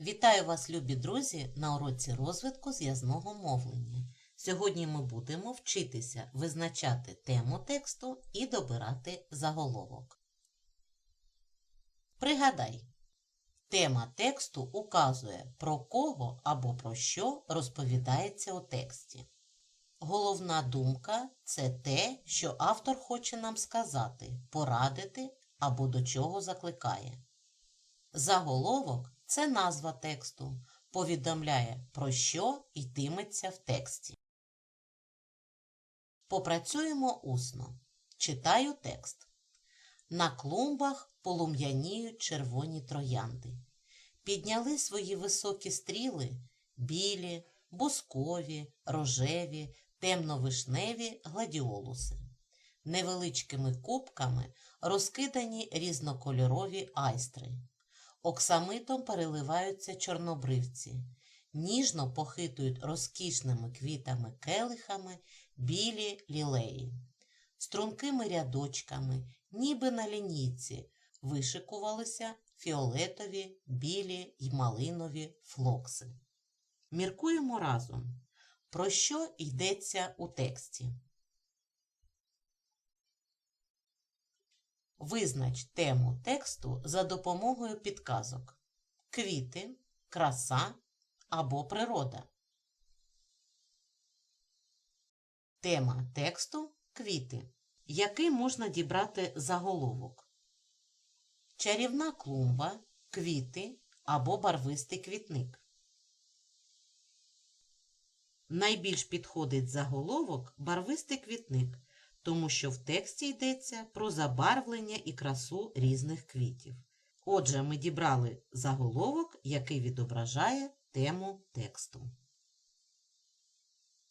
Вітаю вас, любі друзі, на уроці розвитку зв'язного мовлення. Сьогодні ми будемо вчитися визначати тему тексту і добирати заголовок. Пригадай, тема тексту указує, про кого або про що розповідається у тексті. Головна думка це те, що автор хоче нам сказати, порадити або до чого закликає. Заголовок це назва тексту, повідомляє, про що йтиметься в тексті. Попрацюємо усно. Читаю текст. На клумбах полум'яніють червоні троянди. Підняли свої високі стріли білі, бускові, рожеві, темно-вишневі гладіолуси. Невеличкими кубками розкидані різнокольорові айстри. Оксамитом переливаються чорнобривці, ніжно похитують розкішними квітами келихами білі лілеї, стрункими рядочками, ніби на лінійці, вишикувалися фіолетові, білі й малинові флокси. Міркуємо разом, про що йдеться у тексті. Визнач тему тексту за допомогою підказок квіти, краса або природа. Тема тексту квіти. Який можна дібрати заголовок? Чарівна клумба, квіти або барвистий квітник. Найбільш підходить заголовок барвистий квітник тому що в тексті йдеться про забарвлення і красу різних квітів. Отже, ми дібрали заголовок, який відображає тему тексту.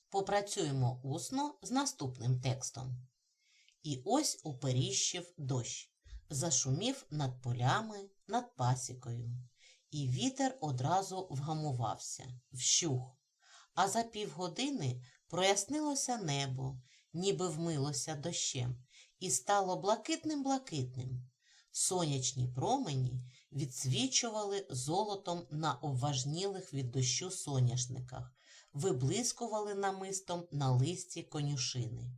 Попрацюємо усно з наступним текстом. І ось уперіщив дощ, зашумів над полями, над пасікою, і вітер одразу вгамувався, вщух, а за півгодини прояснилося небо, ніби вмилося дощем, і стало блакитним-блакитним. Сонячні промені відсвічували золотом на обважнілих від дощу соняшниках, виблискували намистом на листі конюшини.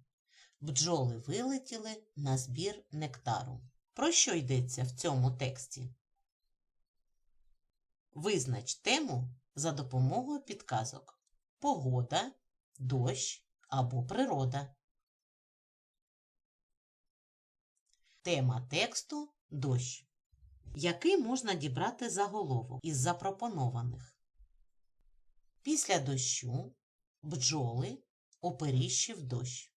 Бджоли вилетіли на збір нектару. Про що йдеться в цьому тексті? Визнач тему за допомогою підказок погода, дощ або природа. Тема тексту дощ. Який можна дібрати заголовок із запропонованих? Після дощу бджоли оперіщив дощ.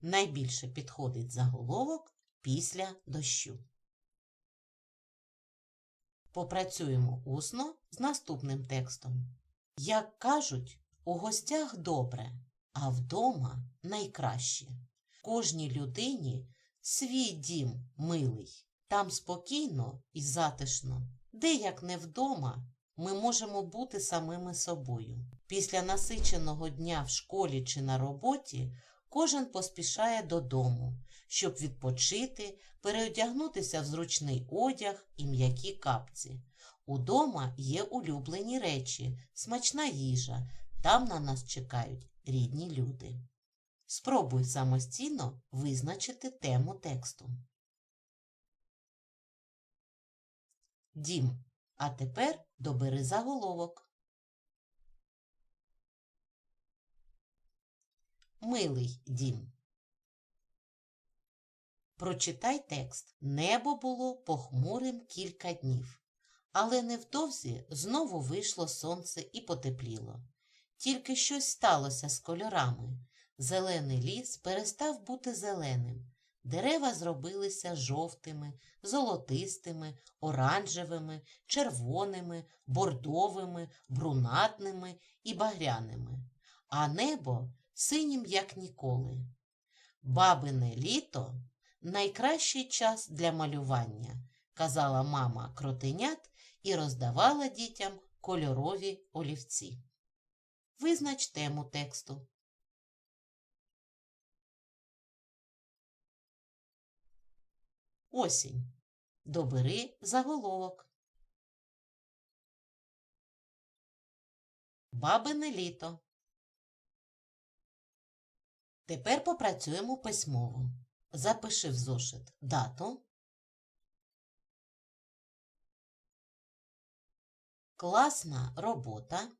Найбільше підходить заголовок після дощу. Попрацюємо усно з наступним текстом. Як кажуть, у гостях добре, а вдома найкраще кожній людині свій дім милий, там спокійно і затишно, де як не вдома, ми можемо бути самими собою. Після насиченого дня в школі чи на роботі кожен поспішає додому, щоб відпочити, переодягнутися в зручний одяг і м'які капці. Удома є улюблені речі, смачна їжа, там на нас чекають рідні люди. Спробуй самостійно визначити тему тексту. Дім. А тепер добери заголовок. Милий дім. Прочитай текст. Небо було похмурим кілька днів, але невдовзі знову вийшло сонце і потепліло. Тільки щось сталося з кольорами. Зелений ліс перестав бути зеленим. Дерева зробилися жовтими, золотистими, оранжевими, червоними, бордовими, брунатними і багряними, а небо синім, як ніколи. Бабине літо найкращий час для малювання, казала мама кротенят і роздавала дітям кольорові олівці. Визнач тему тексту. осінь. Добери заголовок. Бабине літо. Тепер попрацюємо письмово. Запиши в зошит дату. Класна робота.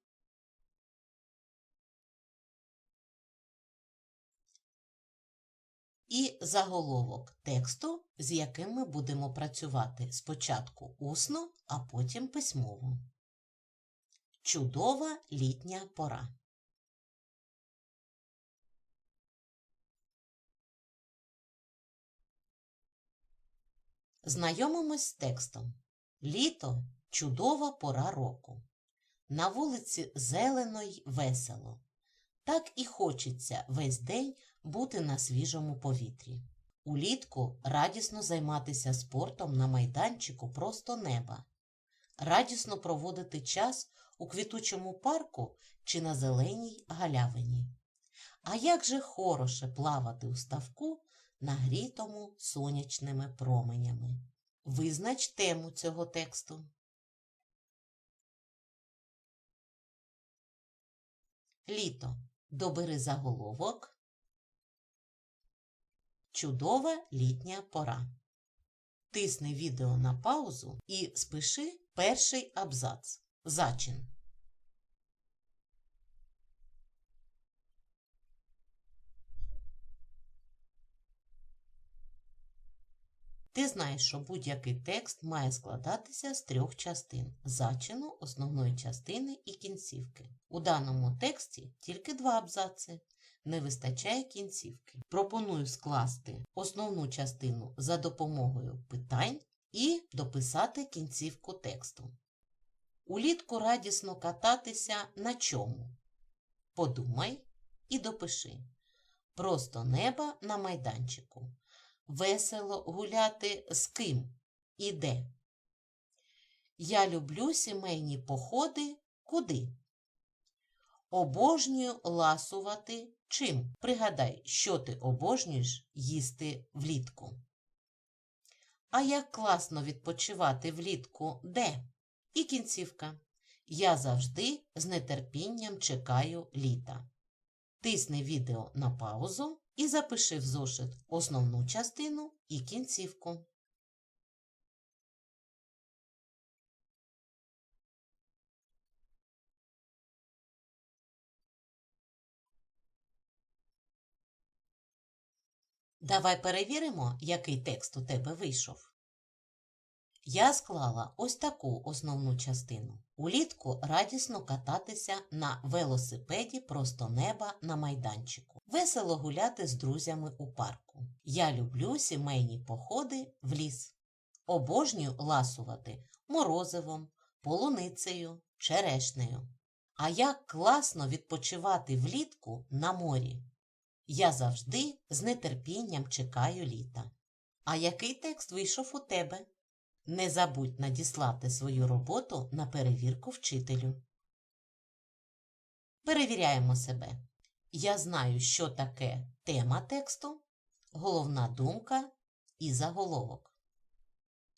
І заголовок тексту, з яким ми будемо працювати спочатку усно, а потім письмово. Чудова літня пора. Знайомимось з текстом. Літо чудова пора року. На вулиці зелено й весело. Так і хочеться весь день бути на свіжому повітрі. Улітку радісно займатися спортом на майданчику просто неба. Радісно проводити час у квітучому парку чи на зеленій галявині. А як же хороше плавати у ставку, нагрітому сонячними променями. Визнач тему цього тексту. Літо. Добери заголовок. Чудова літня пора. Тисни відео на паузу і спиши перший абзац. Зачин. Ти знаєш, що будь-який текст має складатися з трьох частин зачину, основної частини і кінцівки. У даному тексті тільки два абзаци. Не вистачає кінцівки. Пропоную скласти основну частину за допомогою питань і дописати кінцівку тексту. Улітку радісно кататися на чому? Подумай і допиши. Просто неба на майданчику. Весело гуляти з ким і де. Я люблю сімейні походи куди. Обожнюю ласувати чим. Пригадай, що ти обожнюєш їсти влітку. А як класно відпочивати влітку де? І кінцівка. Я завжди з нетерпінням чекаю літа. Тисни відео на паузу і запиши в зошит основну частину і кінцівку. Давай перевіримо, який текст у тебе вийшов. Я склала ось таку основну частину. Улітку радісно кататися на велосипеді просто неба на майданчику. Весело гуляти з друзями у парку. Я люблю сімейні походи в ліс. Обожнюю ласувати морозивом, полуницею, черешнею. А як класно відпочивати влітку на морі. Я завжди з нетерпінням чекаю літа. А який текст вийшов у тебе? Не забудь надіслати свою роботу на перевірку вчителю. Перевіряємо себе. Я знаю, що таке тема тексту, головна думка і заголовок.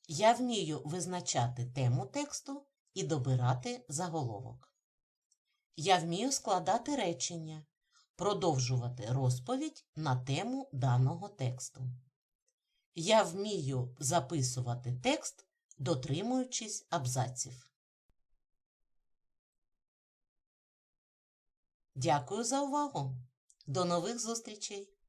Я вмію визначати тему тексту і добирати заголовок. Я вмію складати речення, продовжувати розповідь на тему даного тексту. Я вмію записувати текст, дотримуючись абзаців. Дякую за увагу. До нових зустрічей!